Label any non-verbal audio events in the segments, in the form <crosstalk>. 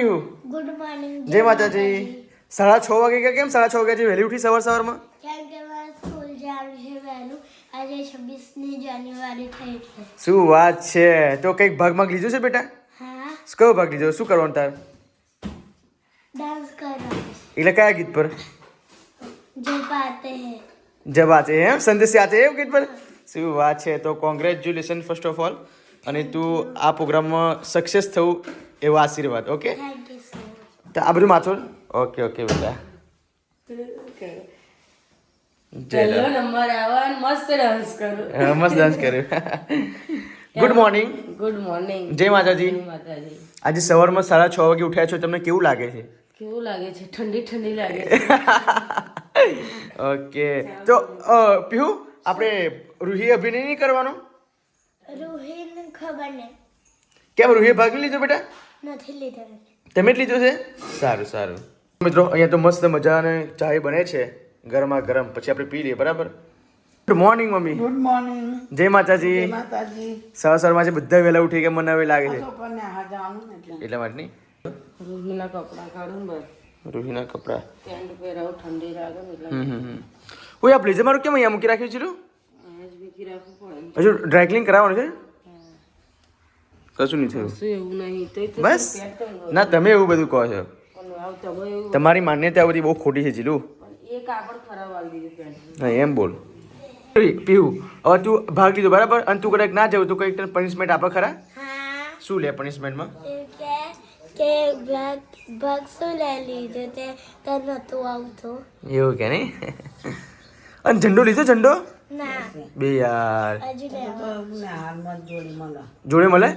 Pihu good morning જય માતાજી. સાડા છ વાગે કે કેમ? સાડા છ વાગે વહેલી ઉઠી સવાર સવારમાં? કેમ કે સ્કૂલ જવાનું છે વહેલું. આજે છવ્વીસમી જાન્યુઆરી થઈ એટલે શું વાત છે? તો કંઈક ભાગ ભાગ લીધો છે બેટા? હા. કયો ભાગ લીધો? શું કરવાનું તાર? ડાન્સ કરવાનો એટલે કયા ગીત પર? જબ આતે હે. જબ આતે હે સંદેશ આતે હે ગીત પર? શું વાત છે? તો કોંગ્રેચ્યુલેશન ફર્સ્ટ ઓફ ઓલ અને તું આ પ્રોગ્રામમાં સક્સેસ થવું એવો આશીર્વાદ ઓકે તો આ બધું માથું ઓકે ઓકે બેટા. પહેલો નંબર આવન મસ્ત ડાન્સ મસ્ત ડાન્સ કર્યો. ગુડ મોર્નિંગ ગુડ મોર્નિંગ જય માતાજી. આજે સવારમાં સાડા છ વાગે ઉઠ્યા છો તમને કેવું લાગે છે? કેવું લાગે છે? ઠંડી ઠંડી લાગે છે. <laughs> ઓકે તો પીહુ આપણે રૂહી અભિનય નહીં કરવાનો? કેમ રૂહીએ ભાગ લીધો બેટા? નથી તમે જ લીધું છે? સારું સારું. મિત્રો અહીંયા તો મસ્ત મજાને ચાય બને છે. ગરમા ગરમ. પછી આપણે પી લઈએ બરાબર? Good morning mummy. Good morning જય માતાજી. માતાજી. સવાર સવારમાં છે બધા વહેલા ઉઠી કે મને હવે લાગે છે? એટલે. માટે નહીં? રૂહીના કપડાં કાઢું બસ. રૂહીના કપડાં. પેન્ટ પહેરાવું ઠંડી લાગે એટલે. હમ હમ હમ. ઓય આ બ્લેઝર મારું કેમ અહીંયા મૂકી રાખ્યું છે હજુ ડ્રાય કરાવવાનું છે? કશું નહીં થયું? નહીં. તો તો બસ. ના. તમે એવું બધું કહો છો. તમારી માન્યતા બધી બહુ ખોટી છે જીલું. હા એમ બોલ. પીવું હવે તું ભાગ લીધો બરાબર? અને તું કદાચ ના જવું તો કંઈક તને પનિશમેન્ટ આપે ખરા? શું લે પનિશમેન્ટમાં કે કે ભાગ શું લઈ લીધો તે? તને નહોતું આવતું એવું કે નહીં? અને ઝંડો લીધો ઝંડો? બે યાર. જોડી મળે. જોડે મળે?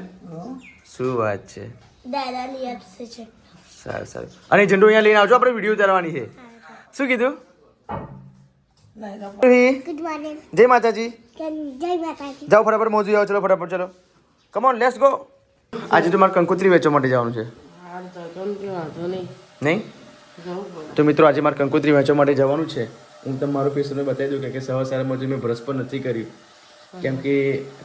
શું વાત છે? સારું સારું. અને ઝંડો અહીંયા લઈને આવજો આપણે વીડિયો ઉતારવાની છે. શું કીધું? જય માતાજી. જય માતાજી. જાઓ ફટાફટ મોજું આવો ચલો ફટાફટ ચલો. કમોન લેટ્સ ગો આજે તો મારે કંકોત્રી વેચવા માટે જવાનું છે. નહીં. તો મિત્રો આજે મારે કંકોત્રી વેચવા માટે જવાનું છે. હું તમે મારું ફેસ બતાવી દઉં કે સવાર સારામાં જે મેં બ્રશ પણ નથી કર્યું કેમ કે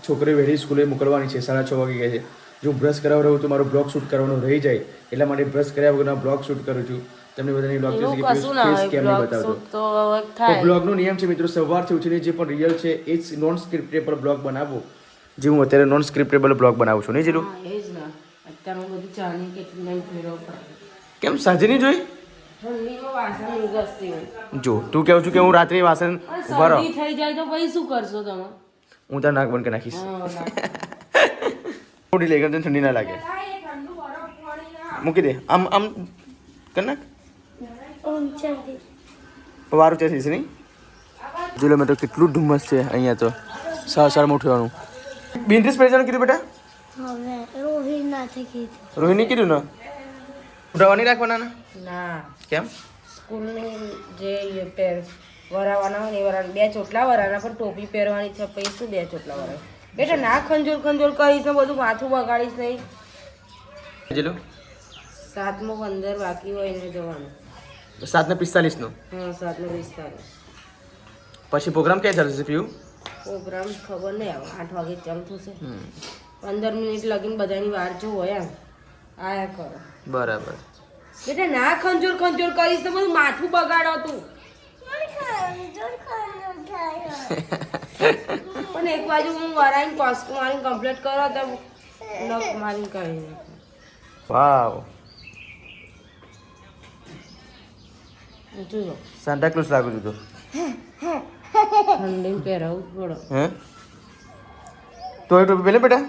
છોકરી વહેલી સ્કૂલે મોકલવાની છે સાડા છ વાગે ગયા છે. જો બ્રશ કરાવ રહું તો મારો બ્લોગ શૂટ કરવાનો રહી જાય. એટલા માટે બ્રશ કર્યા વગરના બ્લોગ શૂટ કરું છું. તમને બધાની બ્લોગ કશું ના ફેસ કેમ નહીં બતાવતો. બ્લોગનો નિયમ છે મિત્રો સવારથી ઉઠીને જે પણ રિયલ છે એ જ નોન સ્ક્રિપ્ટેબલ બ્લોગ બનાવો. જે હું અત્યારે નોન સ્ક્રિપ્ટેબલ બ્લોગ બનાવું છું નહીં જીલું? હા એ જ ને. અત્યારમાં બધું ચાની કેટલી નહીં ફેરવવું પડે કેમ સાંજે નહીં જોઈ? જો તું કહું છું કે હું રાત્રે વાસણ ઊભા રહો. થઈ જાય તો પછી શું કરશો તમે? હું તાર નાક બંધ કરી નાખીશ. થોડી લઈ તને ઠંડી ના લાગે. મૂકી દે. આમ આમ કર નાખ. વારું ત્યાં થઈશ નહીં? જો મેં તો કેટલું ધુમ્મસ છે અહીંયા તો. સાર સારમાં ઉઠવાનું. બિંદ્રીસ પહેરવાનું કીધું બેટા? રોહિણી કીધું ને? ઉઠાવા નહીં રાખવાના ના. કેમ? સ્કૂલની જે વરાવાના હોય ને વરાવાના વરાના બે ચોટલા વરાના પણ ટોપી પહેરવાની છે પછી શું બે ચોટલા વરાય બેટા ના ખંજોર ખંજોર કરીશ ને બધું માથું બગાડીશ નહીં. જેલો? સાતમો પંદર બાકી હોય એને જવાનું. સાતને પિસ્તાલીસનો? હા સાતને પિસ્તાલીસ. પછી પ્રોગ્રામ ક્યાં ચાલશે પીયું? પ્રોગ્રામ ખબર નહીં આવે આઠ વાગે ચાલુ થશે. પંદર મિનિટ લગીને બધાની વાર જો હોય એમ. આયા કરો. બરાબર. બેટા ના ખંજોર ખંજોર કરીશ તો બધું માથું બગાડો તું. પણ એક બાજુ હું વરાઈને કોસ્ટ મારીને કમ્પ્લીટ કરો તો નખ મારીને કહી નાખું. વાવ. સાન્ટા ક્લોઝ લાગુ છું તો. ઠંડી પહેરાવું પડો. હે? તો એ ટોપી પહેલે બેટા.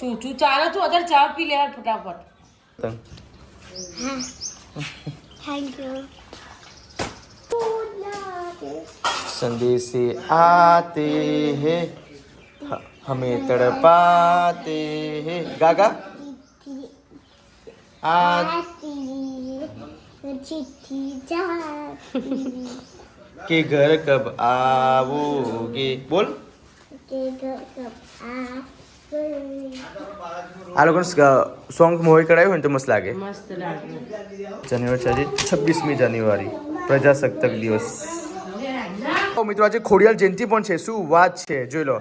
चूचू चाल तू अदर चाय पी ले यार फटाफट। थैंक यू संदेशे आते हैं हमें तड़पाते हैं। गागा? आती के घर कब आओगे बोल। આ લોકો સોંગ મોહી કરાયું હોય ને તો મસ્ત લાગે. જાન્યુઆરી છે આજે છવ્વીસમી જાન્યુઆરી. પ્રજાસત્તાક દિવસ. તો મિત્રો આજે ખોડિયાર જયંતિ પણ છે. શું વાત છે? જોઈ લો.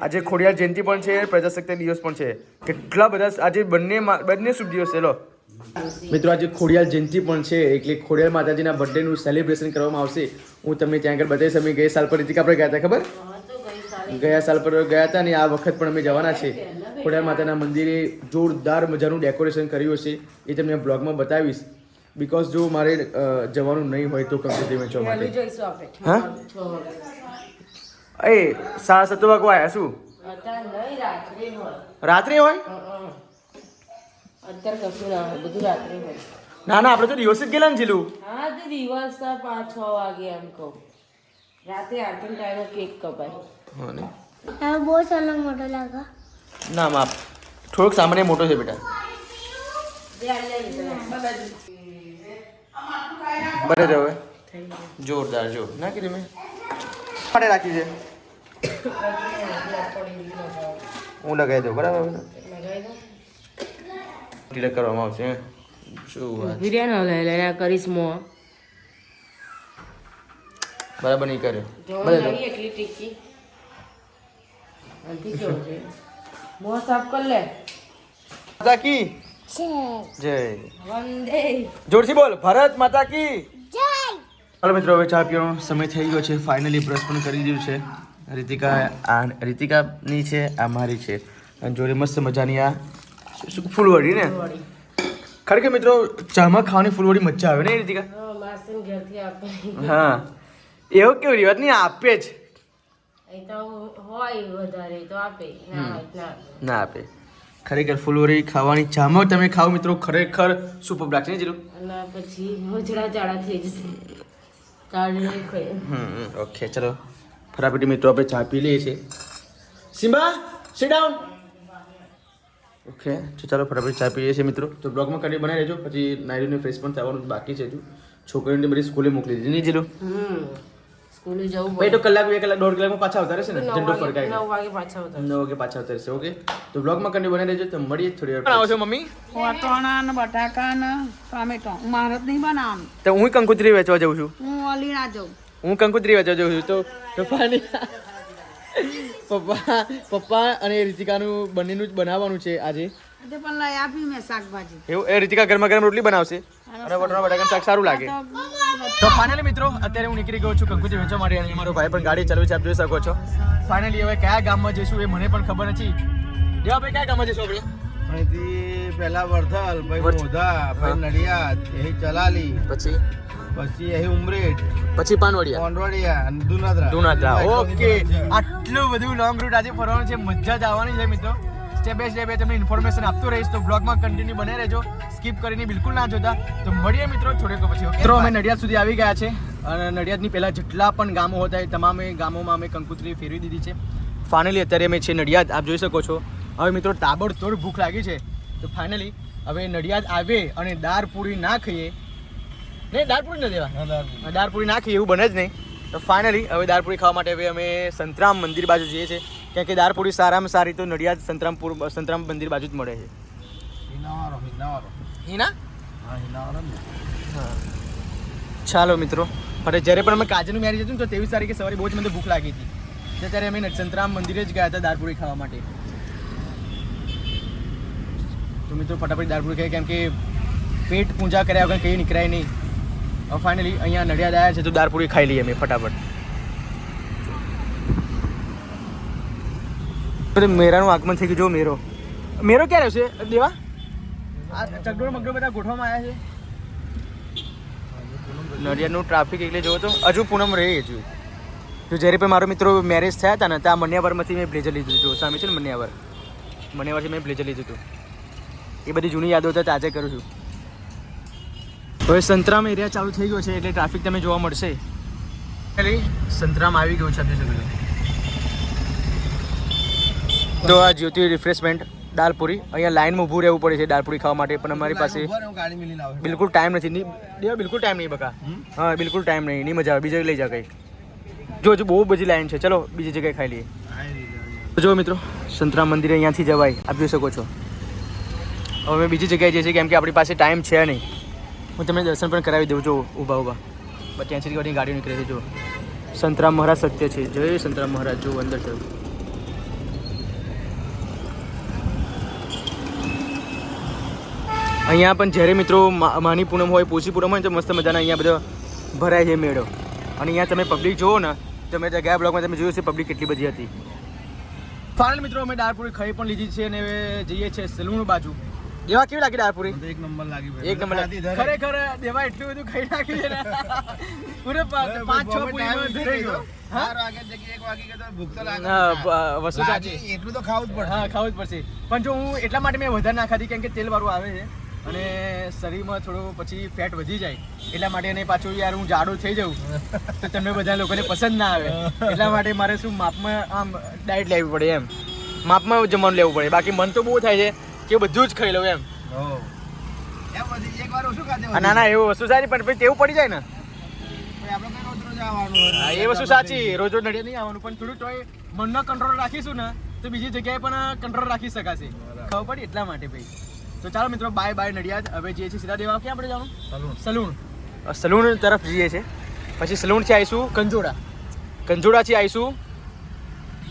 આજે ખોડિયાર જયંતિ પણ છે પ્રજાસત્તાક દિવસ પણ છે. કેટલા બધા આજે બંને બંને શુભ દિવસ છે લો. મિત્રો આજે ખોડિયાર જયંતિ પણ છે એટલે ખોડિયાર માતાજીના બર્થડેનું સેલિબ્રેશન કરવામાં આવશે. હું તમને ત્યાં આગળ બતાવીશ. અમે ગઈ સાલ પર રીતિક આપણે ગયા હતા ખબર? ગયા સાલ પર ગયા હતા ને આ વખત પણ અમે જવાના છે. ખોડિયાર માતાના મંદિરે જોરદાર મજાનું ડેકોરેશન કર્યું હશે. એ તમને બ્લોગમાં બતાવીશ. બીકોઝ જો મારે જવાનું નહીં હોય તો કંકોત્રી વેચવા માટે. હા? વાગે એ સાડા સત્તર વાગવા આવ્યા શું? નહીં રાત્રે હોય. અત્યારે કશું ના હોય બધું રાત્રે હોય. ના ના આપણે તો દિવસ જ ગયેલા ને જીલું હા તો દિવસ પાંચ છ વાગે એમ કહું. રાતે આરતી ટાઈમે કેક કપાય. હા ને આ બહુ સારો મોટો લાગે. ના માપ. થોડોક સામાન્ય મોટો છે બેટા. બને હવે. જોરદાર જો ના કીધું મેં? માટે રાખી છે. હું લગાવી દઉં બરાબર? તિલક કરવામાં આવશે શું વાત? બિરયાની લઈ લઈને કરીશ મો. બરાબર નહીં કર્યો એટલી ટીકી. મોં સાફ કર લે. માતા કી જય. વંદે. જોરથી બોલ ભારત માતા કી જય. હાલો મિત્રો હવે ચા પીવાનો સમય થઈ ગયો છે. ફાઇનલી બ્રશ પણ કરી દીધું છે. રીતિકા આ રીતિકાની છે આ મારી છે. અને જોડે મસ્ત મજાની આ ફૂલવડી ને? ખરેખર મિત્રો ચામાં ખાવાની ફૂલવડી મજા આવે ને રીતિકા? હા. એવું કેવું રિવાજ? નહીં આપે જ એ તો હોય વધારે તો આપે ના આપે. ખરેખર ફૂલવડી ખાવાની ચામાં તમે ખાવ મિત્રો ખરેખર સુપર લાગશે ને જીરું? પછી હોજડા જાડા થઈ જશે. ઓકે ચલો. ફટાફટી મિત્રો આપણે ચા પી લઈએ છીએ. સિમ્બા સિટ ડાઉન ઓકે તો ચાલો ફટાફટ ચા પીએ છીએ મિત્રો. તો બ્લોગમાં કરી બનાવી રહેજો. પછી નાયરીને ફ્રેશ પણ થવાનું બાકી છે છોકરીઓને છોકરીને બધી સ્કૂલે મોકલી દીધી નહીં હમ. સ્કૂલે જવું પડે તો કલાક બે કલાક દોઢ કલાકમાં પાછા આવતા રહેશે ને? ઝંડો ફરકાય નવ વાગે પાછા આવતા નવ વાગે પાછા આવતા રહેશે ઓકે તો બ્લોગમાં કંડી બનાવી રહેજો તો મળીએ થોડી વાર આવો મમ્મી? વટાણા ને બટાકા ને ટોમેટો. હું મારે નહીં બનાવ તો હું કંકુતરી વેચવા જઉં છું. હું અલીણા જઉં. હું કંકુતરી વેચવા જઉં છું તો પપ્પાની પપ્પા પપ્પા અને રીતિકાનું બંનેનું જ બનાવવાનું છે આજે. પણ લઈ આપી મેં શાકભાજી. એવું એ રીતિકા ગરમા ગરમ રોટલી બનાવશે? અને વટણા બટાકાનું શાક સારું લાગે. તો ફાઇનલી મિત્રો અત્યારે હું નીકળી ગયો છું કંકુજી વેચવા માટે અને મારો ભાઈ પણ ગાડી ચલાવે છે આપ જોઈ શકો છો. ફાઇનલી હવે કયા ગામમાં જઈશું એ મને પણ ખબર નથી. દેવા ભાઈ કયા ગામમાં જઈશું આપણે? અહીંથી પહેલા વર્ધલ ભાઈ મોધા ભાઈ નડિયાદ અહીં ચલાલી પછી? પછી અહીં ઉમરેઠ પછી પાનવડિયા. પાનવડિયા અને દુનાદરા દુનાદરા ઓકે આટલું બધું લોંગ રૂટ આજે ફરવાનું છે મજા જ આવવાની છે મિત્રો. સ્ટેપ બાય સ્ટેપ તમને ઇન્ફોર્મેશન આપતો રહીશ. તો બ્લોગમાં કન્ટિન્યુ બને રહેજો. સ્કીપ કરીને બિલકુલ ના જોતા. તો મળીએ મિત્રો થોડેક પછી મિત્રો અમે નડિયાદ સુધી આવી ગયા છે. અને નડિયાદની પહેલા જેટલા પણ ગામો હતા એ તમામે ગામોમાં અમે કંકુતરી ફેરવી દીધી છે. ફાઇનલી અત્યારે અમે છે નડિયાદ આપ જોઈ શકો છો. હવે મિત્રો તાબડતોડ ભૂખ લાગી છે. તો ફાઇનલી હવે નડિયાદ આવે અને દાળ પૂરી ના ખાઈએ. નહીં દાળપૂરી ન દેવા. દાળપુરી ખાઈએ એવું બને જ નહીં. તો ફાઇનલી હવે દાળપુરી ખાવા માટે હવે અમે સંતરામ મંદિર બાજુ જઈએ છીએ. કારણ કે દારપુરી સારામાં સારી તો નડિયાદ સંતરામપુર સંતરામ મંદિર બાજુ જ મળે છે. હીના. ચાલો મિત્રો અને જ્યારે પણ અમે કાજનું મેરેજ હતું તો તેવી તારીખે સવારે બહુ જ મને ભૂખ લાગી હતી. ત્યારે અમે સંતરામ મંદિરે જ ગયા હતા દાળપુરી ખાવા માટે. તો મિત્રો ફટાફટ દારપુરી ખાઈ કેમ કે પેટ પૂજા કર્યા વગર કંઈ નીકળાય નહીં. ફાઇનલી અહીંયા નડિયાદ આવ્યા છે તો દારપુરી ખાઈ લઈએ અમે ફટાફટ. અરે મેરાનું આગમન થઈ ગયું. જો મેરો. મેરો ક્યારે છે દેવા? ચગડો મગડો બધા ગોઠવામાં આવ્યા છે. નડિયાદનું ટ્રાફિક એટલે જોવો તો હજુ પૂનમ રહે હજુ. તો જ્યારે પણ મારો મિત્રો મેરેજ થયા હતા ને ત્યાં મન્યાવરમાંથી મેં બ્લેઝર લીધું હતું. સામે છે ને મન્યાવર? મન્યાવરથી મેં બ્લેઝર લીધું હતું. એ બધી જૂની યાદો હતા તાજે કરું છું. હવે સંતરામ એરિયા ચાલુ થઈ ગયો છે એટલે ટ્રાફિક તમે જોવા મળશે. સંતરામ આવી ગયું છે આપણી તો આ જ્યોતિ રિફ્રેશમેન્ટ દાલપુરી. અહીંયા લાઈનમાં ઊભું રહેવું પડે છે દાલપુરી ખાવા માટે પણ અમારી પાસે. બિલકુલ ટાઈમ નથી. ની- દેવા બિલકુલ ટાઈમ નહીં બકા. હા બિલકુલ ટાઈમ નહીં. નહીં મજા આવે. બીજા લઈ જા કઈ. જો હજુ બહુ બધી લાઈન છે. ચલો બીજી જગ્યાએ ખાઈ લઈએ. જો મિત્રો સંતરામ મંદિરે અહીંયાથી જવાય. આપ જોઈ શકો છો. હવે અમે બીજી જગ્યાએ જઈએ છીએ કેમ કે આપણી પાસે ટાઈમ છે નહીં. હું તમને દર્શન પણ કરાવી દઉં. જો ઊભા ઊભા. બસ ત્યાંથી ગાડી ગાડીઓ નીકળે છે. જો. સંતરામ મહારાજ સત્ય છે. જય સંતરામ મહારાજ. જો અંદર છે અહીંયા પણ જ્યારે મિત્રો માની પૂનમ હોય પોષી પૂનમ હોય તો મસ્ત મજાના અહીંયા બધો ભરાય છે મેળો. અને અહીંયા તમે પબ્લિક જુઓ ને તમે મેં ગયા બ્લોગમાં તમે જોયું છે પબ્લિક કેટલી બધી હતી. ફાઇનલ મિત્રો અમે દાળપુરી ખાઈ પણ લીધી છે અને જઈએ છીએ સલૂણ બાજુ. દેવા કેવી લાગી દાળપુરી મને એક નંબર લાગી એક નંબર લાગી. ખરેખર દેવા એટલું બધું ખાઈ નાખી છે ને. <laughs> પૂરે પાંચ છ પૂરીમાં ધરી ગયો. તો તો એટલું તો ખાવું જ પડે હા ખાવું જ પડશે. પણ જો હું એટલા માટે મેં વધારે ના ખાધી કેમ કે તેલ વાળું આવે છે. અને શરીરમાં થોડું પછી ફેટ વધી જાય એટલા માટે એને પાછું યાર હું જાડો થઈ જાઉં. તો તમને બધા લોકોને પસંદ ના આવે. એટલા માટે મારે શું માપમાં આમ ડાયટ લેવી પડે એમ. માપમાં જમવાનું લેવું પડે. બાકી મન તો બહુ થાય છે કે બધું જ ખાઈ લઉં એમ. ના ના એવું વસ્તુ સારી પણ પછી તેવું પડી જાય ને. એ વસ્તુ સાચી. રોજ રોજ નડિયાદ નહીં આવવાનું પણ થોડું તોય મનનો કંટ્રોલ રાખીશું ને તો બીજી જગ્યાએ પણ કંટ્રોલ રાખી શકાશે. ખબર પડી એટલા માટે ભાઈ. તો ચાલો મિત્રો બાય બાય નડિયાદ. હવે જઈએ છીએ સીધા દેવા ક્યાં આપણે જવાનું? સલૂન. સલૂન. તરફ જઈએ છે પછી સલૂનથી આવીશું કંજોડા. કંજોડાથી આવીશું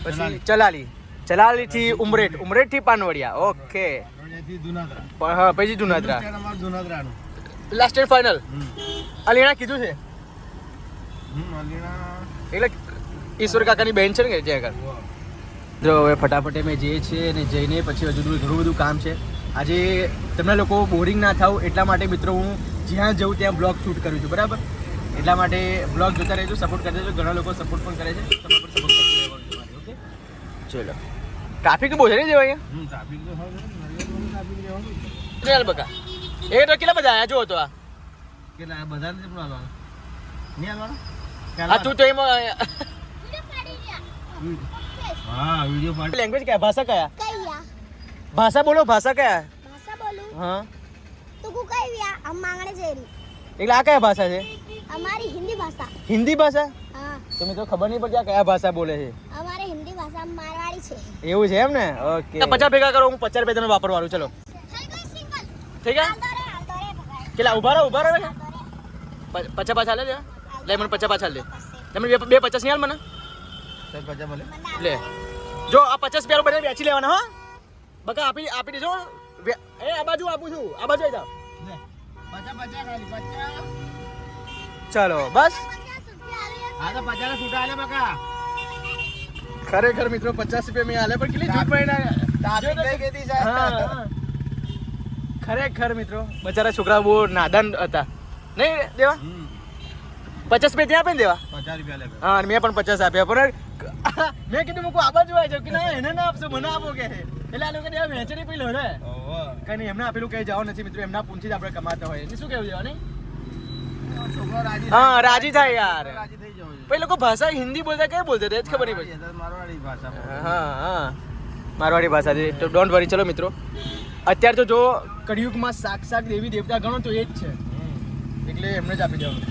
પછી ચલાલી. ચલાલી. ચલાલીથી ઉમરેઠ. ઉમરેઠથી પાનવડિયા. ઓકે. હા પછી જુનાદરા લાસ્ટ એન્ડ ફાઇનલ અલીણા કીધું છે? એટલે ઈશ્વર કાકાની બેન છે ને જ્યાં આગળ? જો હવે ફટાફટ અમે જઈએ છીએ અને જઈને પછી હજુ બધું ઘણું બધું કામ છે. આજે તમને લોકો બોરિંગ ના થાવ એટલા માટે મિત્રો હું જ્યાં જઉં ત્યાં બ્લોગ શૂટ કરું છું બરાબર? એટલા માટે બ્લોગ જોતા રહેજો સપોર્ટ કરી દેજો ઘણા લોકો સપોર્ટ પણ કરે છે. તમે પણ સપોર્ટ કરતો રહેવાનું છે મારે, ઓકે? ચલો. ટ્રાફિક બહુ છે ને જેવા અહીંયા? તો રહેવાનું બકા. એ તો કેટલા બધા આયા? જો તો આ. કેટલા બધાને? નહીં હાલવાનું? આ તું તો એમાં હા વીડિયો પાડી. લેંગ્વેજ કયા? ભાષા કૈયા? ભાષા બોલો ભાષા કયા ભાષા બોલું? હા. તું કુ કૈયા આમ માંગણે જેરી એટલે આ કયા ભાષા છે? અમારી હિન્દી ભાષા. હિન્દી ભાષા? હા. તો મિત્રો ખબર નહીં પડતી આ કયા ભાષા બોલે છે. અમારે હિન્દી ભાષા મારવાડી છે. એવું છે એમ ને? ઓકે. પચાસ ભેગા કરો હું પચાસ રૂપિયા તમે વાપરવાનું ચલો. થઈ ગયા? કેટલા ઊભા રહો ઊભા રહો પચાસ પાછા લે લે મને પચાસ પાછા લે તમે બે પચાસ નહીં હાલ મને? લે. જો આ પચાસ રૂપિયા બધા વેચી લેવાના હા. બકા આપી આપી દેજો. એ આ બાજુ આપું છું. આ બાજુ આવી પચા ચાલો બસ. હા તો પચા ના છૂટા આલે બકા. ખરેખર મિત્રો પચાસ રૂપિયા મેં આલે પણ કેટલી કઈ કીધી સાહેબ ખરેખર મિત્રો બચારા છોકરા બહુ નાદાન હતા. નહીં દેવા? પચાસ રૂપિયા ત્યાં આપે ને દેવા? પચાસ રૂપિયા હા અને મેં પણ પચાસ આપ્યા પણ મેં કીધું મૂકું આ બાજુ આવી જાવ કે ના એને ના આપશો મને આપો કે એટલે આ લોકો ને વેચણી નહીં પેલો રે ઓહો. કઈ નહીં એમને આપેલું કઈ જવા નથી મિત્રો એમના પૂંથી જ આપણે કમાતા હોય એટલે શું કેવું છે નહીં હા, રાજી થાય યાર. રાજી થઈ જવું જોઈએ. પછી લોકો ભાષા હિન્દી બોલતા કઈ બોલતા? હતા એ જ ખબર નહીં પછી મારવાડી, મારવાડી ભાષા હા હા. મારવાડી ભાષા છે. તો ડોન્ટ વરી ચલો મિત્રો. અત્યારે તો જો કળિયુગમાં સાક્ષાત દેવી દેવતા ગણો તો એ જ છે. એટલે એમને જ આપી દેવાનું.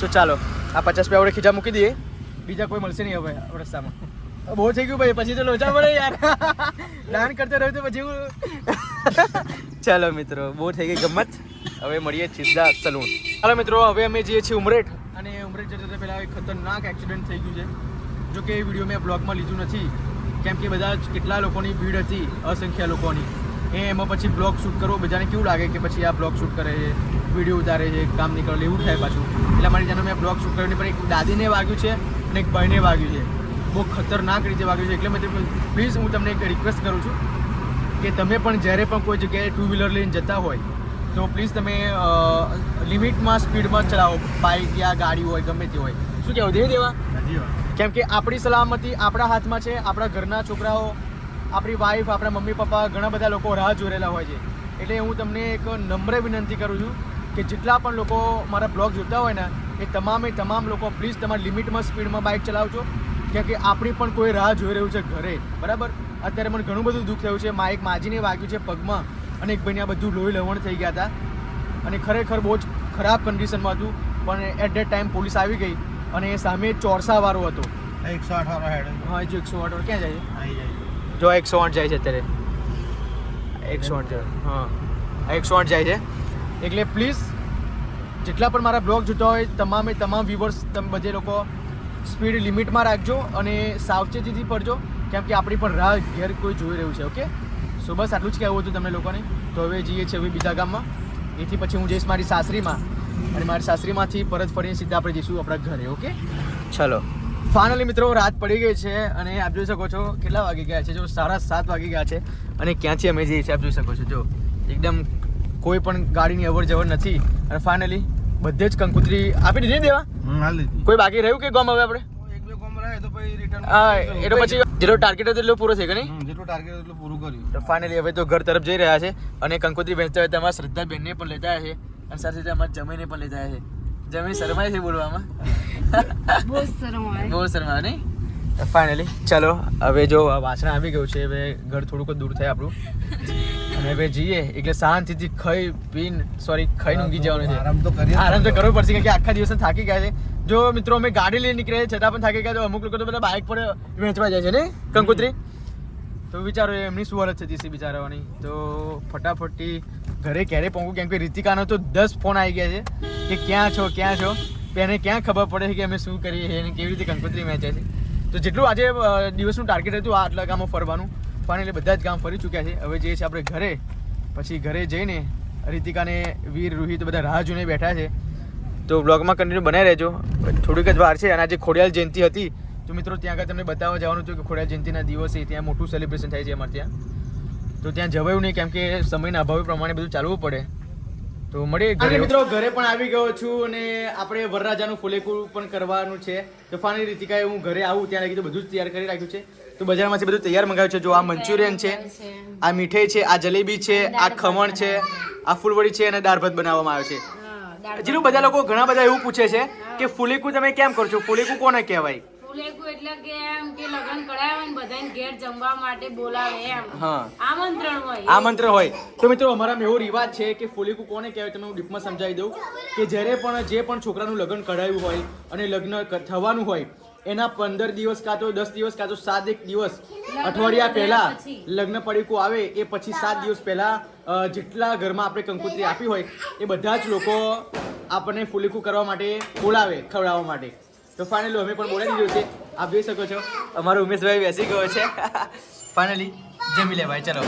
તો ચાલો આ પચાસ રૂપિયા આપણે ખીચા મૂકી દઈએ. બીજા કોઈ મળશે નહીં હવે રસ્તામાં. બહુ થઈ ગયું ભાઈ પછી તો લોચા પડે યાર. દાન કરતો રહ્યો તો પછી ચાલો મિત્રો બહુ થઈ ગઈ ગમત. હવે મળીએ સીધા સલૂન. ચાલો મિત્રો હવે અમે જઈએ છીએ ઉમરેઠ. અને ઉમરેઠ જતા પહેલા એક ખતરનાક એક્સિડન્ટ થઈ ગયું છે. જો કે એ વીડિયો મેં બ્લોગમાં લીધું નથી. કેમ કે બધા કેટલા લોકોની ભીડ હતી? અસંખ્ય લોકોની. એ એમાં પછી બ્લોગ શૂટ કરવો બધાને કેવું લાગે કે પછી આ બ્લોગ શૂટ કરે છે? વીડિયો ઉતારે છે કામ નીકળે એવું થાય પાછું. એટલા માટે જાણે મેં બ્લોગ શૂટ કર્યો પણ એક દાદીને વાગ્યું છે. અને એક બહેને વાગ્યું છે. બહુ ખતરનાક રીતે વાગ્યું છે. એટલે મેં પ્લીઝ હું તમને એક રિક્વેસ્ટ કરું છું કે તમે પણ જ્યારે પણ કોઈ જગ્યાએ ટુ વ્હીલર લઈને જતા હોય તો પ્લીઝ તમે લિમિટમાં સ્પીડમાં ચલાવો. બાઇક યા ગાડી હોય ગમે તે હોય. શું કહેવું? દે દેવા કેમ કે આપણી સલામતી આપણા હાથમાં છે. આપણા ઘરના છોકરાઓ આપણી વાઈફ આપણા મમ્મી પપ્પા ઘણા બધા લોકો રાહ જોઈ રહેલા હોય છે. એટલે હું તમને એક નમ્ર વિનંતી કરું છું કે જેટલા પણ લોકો મારા બ્લોગ જોતા હોય ને એ તમામે તમામ લોકો પ્લીઝ તમારી લિમિટમાં સ્પીડમાં બાઇક ચલાવજો. કેમ કે આપણી પણ કોઈ રાહ જોઈ રહ્યું છે ઘરે. બરાબર? અત્યારે મને ઘણું બધું દુઃખ થયું છે. મા એક માજીને વાગ્યું છે પગમાં અને એક ભાઈને આ બધું લોહી લવણ થઈ ગયા હતા. અને ખરેખર બહુ જ ખરાબ કન્ડિશનમાં હતું. પણ એટ ધેટ ટાઈમ પોલીસ આવી ગઈ અને એ સામે ચોરસાવાળો હતો. એકસો આઠ વાળો હેડ હા જો એકસો આઠ ક્યાં જાય જો એકસો આઠ જાય છે અત્યારે. એકસો આઠ જાય. હા. એકસો આઠ જાય છે. એટલે પ્લીઝ જેટલા પણ મારા બ્લોગ જોતા હોય તમામે તમામ વ્યુવર્સ તમે બધે લોકો સ્પીડ લિમિટમાં રાખજો અને સાવચેતીથી પડજો કેમ કે આપણી પણ રાહ ઘેર કોઈ જોઈ રહ્યું છે ઓકે સો બસ આટલું જ કહેવું હતું તમને લોકોને. તો હવે જઈએ છીએ હવે બીજા ગામમાં. એથી પછી હું જઈશ મારી સાસરીમાં અને મારી સાસરીમાંથી પરત ફરીને સીધા આપણે જઈશું આપણા ઘરે ઓકે ચલો. ફાઇનલી મિત્રો રાત પડી ગઈ છે અને આપ જોઈ શકો છો કેટલા વાગી ગયા છે. જો સાડા સાત વાગી ગયા છે અને ક્યાંથી અમે જઈએ છીએ આપ જોઈ શકો છો. જો એકદમ કોઈ પણ ગાડીની અવર જવર નથી. અને ફાઇનલી બધે જ કંકુત્રી આપી દીધી દેવા? કોઈ બાકી રહ્યું કે ગોમ હવે આપણે? એક બે કોમ રહે તો પછી હા એ પછી જેટલો ટાર્ગેટ હતો એટલો પૂરો થઈ ગયો ટાર્ગેટ એટલું પૂરું કર્યું. તો ફાઇનલી હવે તો ઘર તરફ જઈ રહ્યા છે અને કંકોત્રી વેચતા હોય અમારા શ્રદ્ધાબેનને પણ લેતા છે અને સાથે સાથે અમારા જમીને પણ લેતા છે. જમીન શરમાય છે બોલવામાં? બહુ શરમ બહુ શરમાય નહીં? ફાઇનલી ચલો હવે જો વાસણા આવી ગયું છે હવે ઘર થોડુંક જ દૂર થાય આપણું. અને હવે જઈએ. એટલે શાંતિથી ખાઈ પીન સોરી ખાઈને ઊંઘી જવાનું છે. આરામ તો કરીએ. આરામ તો કરવો પડશે કે આખા દિવસ થાકી ગયા છે. જો મિત્રો અમે ગાડી લઈને નીકળ્યા છતાં પણ થાકી ગયા તો અમુક લોકો તો બધા બાઇક પર વેચવા જાય છે ને કંકોત્રી? તો વિચારો એમની શું હાલત થતી છે બિચારાઓની? તો ફટાફટી ઘરે ક્યારે પહોંચું? કેમ કે રીતિકાનો તો દસ ફોન આવી ગયા છે કે ક્યાં છો ક્યાં છો? એને ક્યાં ખબર પડે છે કે અમે શું કરીએ છીએ અને કેવી રીતે કંકોત્રી વેચે છે? તો જેટલું આજે દિવસનું ટાર્ગેટ હતું આ આટલા ગામો ફરવાનું. ફાઇનલી બધા જ ગામ ફરી ચૂક્યા છે. હવે જે છે આપણે ઘરે, પછી ઘરે જઈને રીતિકાને વીર, રોહિત બધા રાહ જોઈને બેઠા છે. તો બ્લોગમાં કન્ટિન્યુ બનાવી રહેજો. થોડીક જ વાર છે અને આજે ખોડિયાલ જયંતિ હતી. તો મિત્રો, ત્યાં આગળ તમને બતાવવા જવાનું હતું કે ખોડિયાલ જયંતિના દિવસે ત્યાં મોટું સેલિબ્રેશન થાય છે અમારે ત્યાં. તો ત્યાં જવાયું નહીં, કેમ કે સમયના અભાવ પ્રમાણે બધું ચાલવું પડે. તો મળીએ ઘરે. મિત્રો ઘરે પણ આવી ગયો છું અને આપણે વરરાજાનું ફુલેકું પણ કરવાનું છે. તો ફાની રીતિકાએ હું ઘરે આવું ત્યાં લગી તો બધું જ તૈયાર કરી રાખ્યું છે. તો બજારમાંથી બધું તૈયાર મંગાવ્યું છે. જો આ મંચુરિયન છે આ મીઠાઈ છે આ જલેબી છે આ ખમણ છે આ ફૂલવડી છે અને દાળ ભાત બનાવવામાં આવે છે. જેનું બધા લોકો ઘણા બધા એવું પૂછે છે કે ફુલેકું તમે કેમ કરો છો? ફુલેકું કોને કહેવાય? ફુલેકું એટલે કે એમ કે લગ્ન કરાવે ને બધાને ઘેર જમવા માટે બોલાવે એમ. હા. આમંત્રણ હોય. આમંત્રણ હોય. તો મિત્રો અમારામાં એવો રિવાજ છે કે ફુલેકું કોને કહેવાય તમે હું ડીપમાં સમજાવી દઉં કે જ્યારે પણ જે પણ છોકરાનું લગ્ન કરાયું હોય અને લગ્ન થવાનું હોય એના પંદર દિવસ કાં તો દસ દિવસ કાં તો સાત એક દિવસ અઠવાડિયા પહેલા લગ્ન પડીકું આવે એ પછી સાત દિવસ પહેલા જેટલા ઘરમાં આપણે કંકોત્રી આપી હોય એ બધા જ લોકો આપણને ફુલીકું કરવા માટે બોલાવે ખવડાવવા માટે. તો ફાઇનલી અમે પણ બોલાવી દીધું છે. આપ જોઈ શકો છો, અમારો ઉમેશભાઈ બેસી ગયો છે. <laughs> ફાઇનલી જમી લે ભાઈ ચલો.